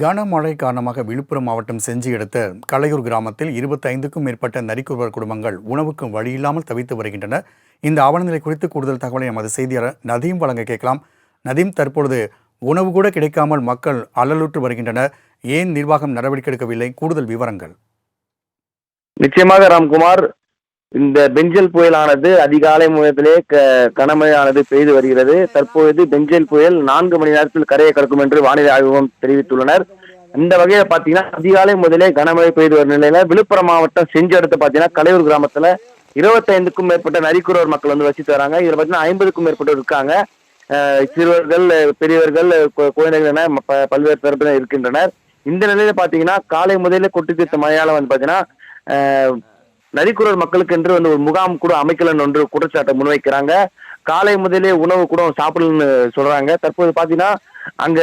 கனமழை காரணமாக விழுப்புரம் மாவட்டம் செஞ்சி அடுத்த கலையூர் கிராமத்தில் இருபத்தைந்துக்கும் மேற்பட்ட நரிக்குறவர் குடும்பங்கள் உணவுக்கு வழியில்லாமல் தவித்து வருகின்றன. இந்த அவலநிலை குறித்து கூடுதல் தகவலை நமது செய்தியாளர் நதீம் வழங்க கேட்கலாம். நதீம் தற்பொழுது உணவு கூட கிடைக்காமல் மக்கள் அல்லலுற்று வருகின்றனர். ஏன் நிர்வாகம் நடவடிக்கை எடுக்கவில்லை? கூடுதல் விவரங்கள். நிச்சயமாக ராம்குமார் இந்த பெஞ்சல் புயலானது அதிகாலை முகத்திலே க கனமழையானது பெய்து வருகிறது. தற்பொழுது பெஞ்சல் புயல் நான்கு மணி நேரத்தில் கரையை கடக்கும் என்று வானிலை ஆய்வு தெரிவித்துள்ளனர். இந்த வகையில பாத்தீங்கன்னா அதிகாலை முதலே கனமழை பெய்து வரும் நிலையில விழுப்புரம் மாவட்டம் செஞ்சு அடுத்து பாத்தீங்கன்னா கலையூர் கிராமத்துல இருபத்தைந்துக்கும் மேற்பட்ட நரிக்குறவர் மக்கள் வந்து வசித்து வராங்க. இதுல பாத்தீங்கன்னா ஐம்பதுக்கும் மேற்பட்டோர் இருக்காங்க. சிறுவர்கள் பெரியவர்கள் குழந்தைகள் என ப- பல்வேறு தரப்பினர் இருக்கின்றனர். இந்த நிலையில பாத்தீங்கன்னா காலை முதலே கொட்டி தீர்த்த மழையால வந்து பாத்தீங்கன்னா அஹ், மக்களுக்கு என்று வந்து ஒரு முகாம் கூட அமைக்கலன்னு ஒன்று குற்றச்சாட்டை முன்வைக்கிறாங்க. காலை முதலே உணவு கூட சாப்பிடலன்னு சொல்றாங்க. தற்போது பாத்தீங்கன்னா அங்க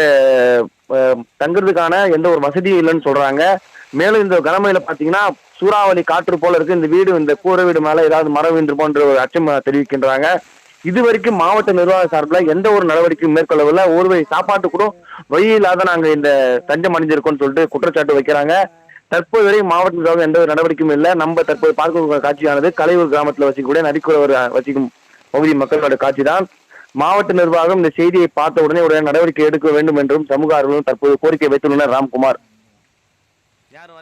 தங்குறதுக்கான எந்த ஒரு வசதியும் இல்லைன்னு சொல்றாங்க. மேலும் இந்த கனமழையில பாத்தீங்கன்னா சூறாவளி காற்று போல இருக்கு. இந்த வீடு இந்த கூரை வீடு மேல ஏதாவது மரம் வீண்டுமோன்ற ஒரு அச்சம் தெரிவிக்கின்றாங்க. இது வரைக்கும் மாவட்ட நிர்வாக சார்பில் எந்த ஒரு நடவடிக்கையும் மேற்கொள்ளவில்லை. ஒருவரை சாப்பாட்டு கூட வழி இல்லாத நாங்க இந்த தஞ்சம் அணிஞ்சிருக்கோம்னு சொல்லிட்டு குற்றச்சாட்டு வைக்கிறாங்க. தற்போது வரை மாவட்ட நிர்வாகம் எந்த ஒரு நடவடிக்கையும் இல்லை. நம்ம தற்போது பார்க்க காட்சியானது கலையூர் கிராமத்தில் வசிக்கக்கூடிய நரிக்குறவர் வசிக்கும் பகுதி மக்களோட காட்சி தான் மாவட்ட நிர்வாகம் இந்த செய்தியை பார்த்த உடனே உடனே நடவடிக்கை எடுக்க வேண்டும் என்றும் சமூக ஆர்வலரும் தற்போது கோரிக்கை வைத்துள்ளனர் ராம்குமார்.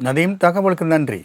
நதீம் தகவலுக்கு நன்றி.